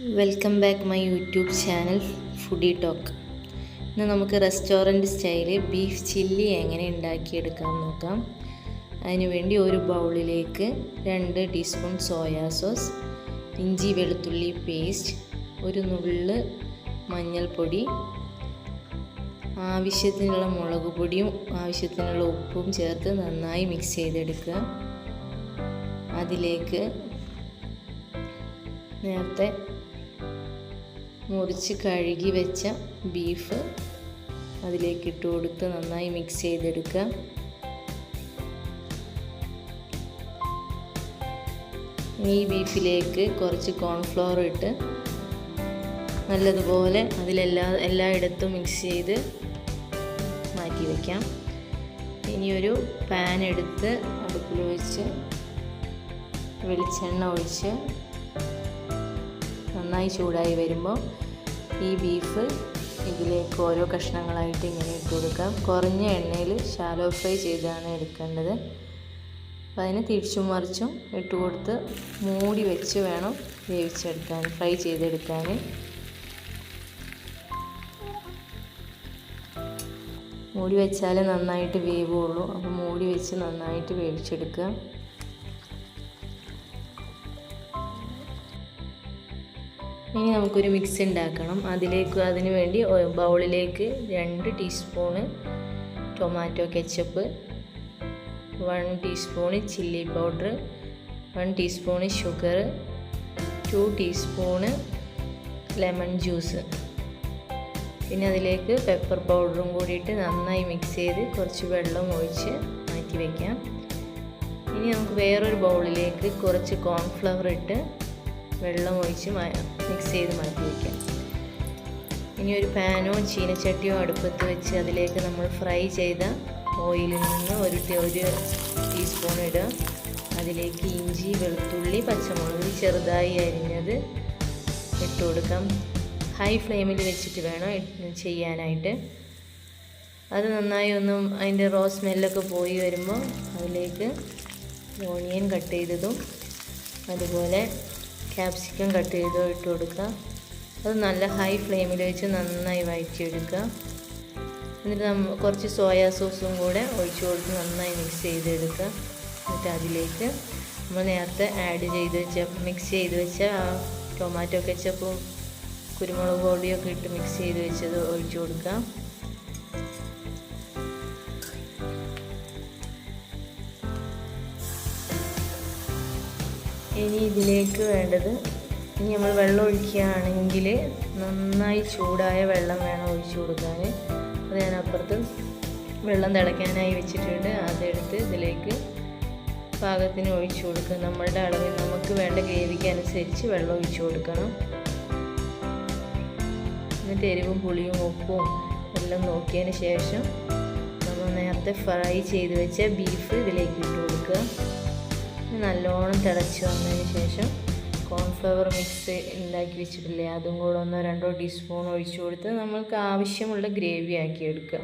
Welcome back my YouTube channel foodie talk ഇന്ന് നമുക്ക് restaurant style beef chilli എങ്ങനെ ഉണ്ടാക്കിയെടുക്കാൻ നോക്കാം. അതിനുവേണ്ടി ഒരു ബൗളിലേക്ക് രണ്ട് ടീസ്പൂൺ സോയാ സോസ് ഇഞ്ചി വെളുത്തുള്ളി പേസ്റ്റ് ഒരു നുള്ള് മഞ്ഞൾപ്പൊടി ആവശ്യത്തിനുള്ള മുളക് പൊടിയും ആവശ്യത്തിനുള്ള ഉപ്പും ചേർത്ത് നന്നായി മിക്സ് ചെയ്തെടുക്കുക. അതിലേക്ക് നേരത്തെ മുറിച്ച് കഴുകി വെച്ച ബീഫ് അതിലേക്ക് ഇട്ട് കൊടുത്ത് നന്നായി മിക്സ് ചെയ്തെടുക്കുക. ഈ ബീഫിലേക്ക് കുറച്ച് കോൺഫ്ലവർ ഇട്ട് നല്ലതുപോലെ അതിലെല്ലാ എല്ലായിടത്തും മിക്സ് ചെയ്ത് മാറ്റി വയ്ക്കാം ഇനിയൊരു പാൻ എടുത്ത് അടുപ്പിൽ വെച്ച് വെളിച്ചെണ്ണ ഒഴിച്ച് നന്നായി ചൂടായി വരുമ്പോൾ ഈ ബീഫ് ഇതിലേക്ക് ഓരോ കഷ്ണങ്ങളായിട്ട് ഇങ്ങനെ ഇട്ട് കൊടുക്കാം. കുറഞ്ഞ എണ്ണയിൽ ഷാലോ ഫ്രൈ ചെയ്താണ് എടുക്കേണ്ടത്. അപ്പം അതിന് തിരിച്ചും മറിച്ചും ഇട്ട് കൊടുത്ത് മൂടി വെച്ച് വേണം വേവിച്ചെടുക്കാൻ ഫ്രൈ ചെയ്തെടുക്കാൻ. മൂടി വെച്ചാലേ നന്നായിട്ട് വേവുള്ളൂ. അപ്പോൾ മൂടി വെച്ച് നന്നായിട്ട് വേവിച്ചെടുക്കുക. ഇനി നമുക്കൊരു മിക്സ് ഉണ്ടാക്കണം. അതിലേക്ക് അതിന് വേണ്ടി ബൗളിലേക്ക് രണ്ട് teaspoon tomato ketchup one teaspoon chilli powder one teaspoon sugar two teaspoon lemon juice. പിന്നെ അതിലേക്ക് പെപ്പർ പൗഡറും കൂടിയിട്ട് നന്നായി മിക്സ് ചെയ്ത് കുറച്ച് വെള്ളം ഒഴിച്ച് മാറ്റി വയ്ക്കാം ഇനി നമുക്ക് വേറൊരു ബൗളിലേക്ക് കുറച്ച് കോൺഫ്ലവർ ഇട്ട് വെള്ളം ഒഴിച്ച് മിക്സ് ചെയ്ത് മാറ്റി വയ്ക്കാം ഇനി ഒരു പാനോ ചീനച്ചട്ടിയോ അടുപ്പത്ത് വെച്ച് അതിലേക്ക് നമ്മൾ ഫ്രൈ ചെയ്ത ഓയിലിൽ നിന്ന് ഒരു ഒരു ടീസ്പൂൺ ഇടുക. അതിലേക്ക് ഇഞ്ചി വെളുത്തുള്ളി പച്ചമുളക് ചെറുതായി അരിഞ്ഞത് ഇട്ട് കൊടുക്കാം. ഹൈ ഫ്ലെയിമിൽ വെച്ചിട്ട് വേണം ചെയ്യാനായിട്ട്. അത് നന്നായി ഒന്നും അതിന്റെ റോ സ്മെല്ലൊക്കെ പോയി വരുമ്പോൾ അതിലേക്ക് ഓണിയൻ കട്ട് ചെയ്തതും അതുപോലെ ക്യാപ്സിക്കം കട്ട് ചെയ്തോ ഇട്ട് കൊടുക്കുക. അത് നല്ല ഹൈ ഫ്ലെയിമിൽ വെച്ച് നന്നായി വഴറ്റിയെടുക്കുക. എന്നിട്ട് നമ്മൾ കുറച്ച് സോയാ സോസും കൂടെ ഒഴിച്ചു കൊടുത്ത് നന്നായി മിക്സ് ചെയ്തെടുക്കുക. എന്നിട്ട് അതിലേക്ക് നമ്മൾ നേരത്തെ ആഡ് ചെയ്ത് വെച്ച മിക്സ് ചെയ്ത് വെച്ച ആ ടൊമാറ്റോ കെച്ചപ്പും കുരുമുളക് പൊടിയൊക്കെ ഇട്ട് മിക്സ് ചെയ്ത് വെച്ചത് ഒഴിച്ചു കൊടുക്കുക. ഇനി ഇതിലേക്ക് വേണ്ടത് ഇനി നമ്മൾ വെള്ളം ഒഴിക്കുകയാണെങ്കിൽ നന്നായി ചൂടായ വെള്ളം വേണം ഒഴിച്ചു കൊടുക്കാൻ. അത് ഞാൻ അപ്പുറത്ത് വെള്ളം തിളയ്ക്കാനായി വെച്ചിട്ടുണ്ട്. അതെടുത്ത് ഇതിലേക്ക് പാകത്തിന് ഒഴിച്ചു കൊടുക്കുക. നമ്മളുടെ അളവിൽ നമുക്ക് വേണ്ട ഗ്രേവിക്ക് അനുസരിച്ച് വെള്ളം ഒഴിച്ചു കൊടുക്കണം. എന്നിട്ട് എരിവും പുളിയും ഉപ്പും എല്ലാം നോക്കിയതിന് ശേഷം നമ്മൾ നേരത്തെ ഫ്രൈ ചെയ്ത് വെച്ച ബീഫ് ഇതിലേക്ക് ഇട്ട് കൊടുക്കുക. നല്ലോണം തിളച്ച് വന്നതിന് ശേഷം കോൺഫ്ലവർ മിക്സ് ഉണ്ടാക്കി വെച്ചിട്ടില്ലേ? അതും കൂടെ ഒന്നോ രണ്ടോ ടീസ്പൂൺ ഒഴിച്ചു കൊടുത്ത് നമ്മൾക്ക് ആവശ്യമുള്ള ഗ്രേവി ആക്കി എടുക്കുക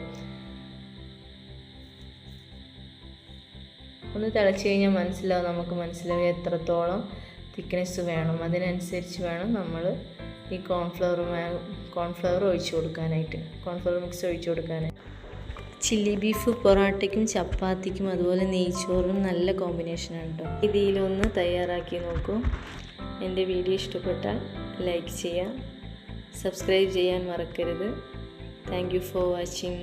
ഒന്ന് തിളച്ച് കഴിഞ്ഞാൽ മനസ്സിലാവും നമുക്ക് മനസ്സിലാവും എത്രത്തോളം തിക്നെസ് വേണം. അതിനനുസരിച്ച് വേണം നമ്മൾ ഈ കോൺഫ്ലവർ കോൺഫ്ലവർ ഒഴിച്ചു കൊടുക്കാനായിട്ട്. കോൺഫ്ലവർ മിക്സ് ഒഴിച്ചു കൊടുക്കാനായിട്ട്. ചില്ലി ബീഫ് പൊറോട്ടയ്ക്കും ചപ്പാത്തിക്കും അതുപോലെ നെയ്ച്ചോറിനും നല്ല കോമ്പിനേഷൻ കോമ്പിനേഷനാണ് കേട്ടോ ഇതിലൊന്ന് തയ്യാറാക്കി നോക്കൂ. എന്റെ വീഡിയോ ഇഷ്ടപ്പെട്ടാൽ ലൈക്ക് ചെയ്യുക സബ്സ്ക്രൈബ് ചെയ്യാൻ മറക്കരുത്. Thank for watching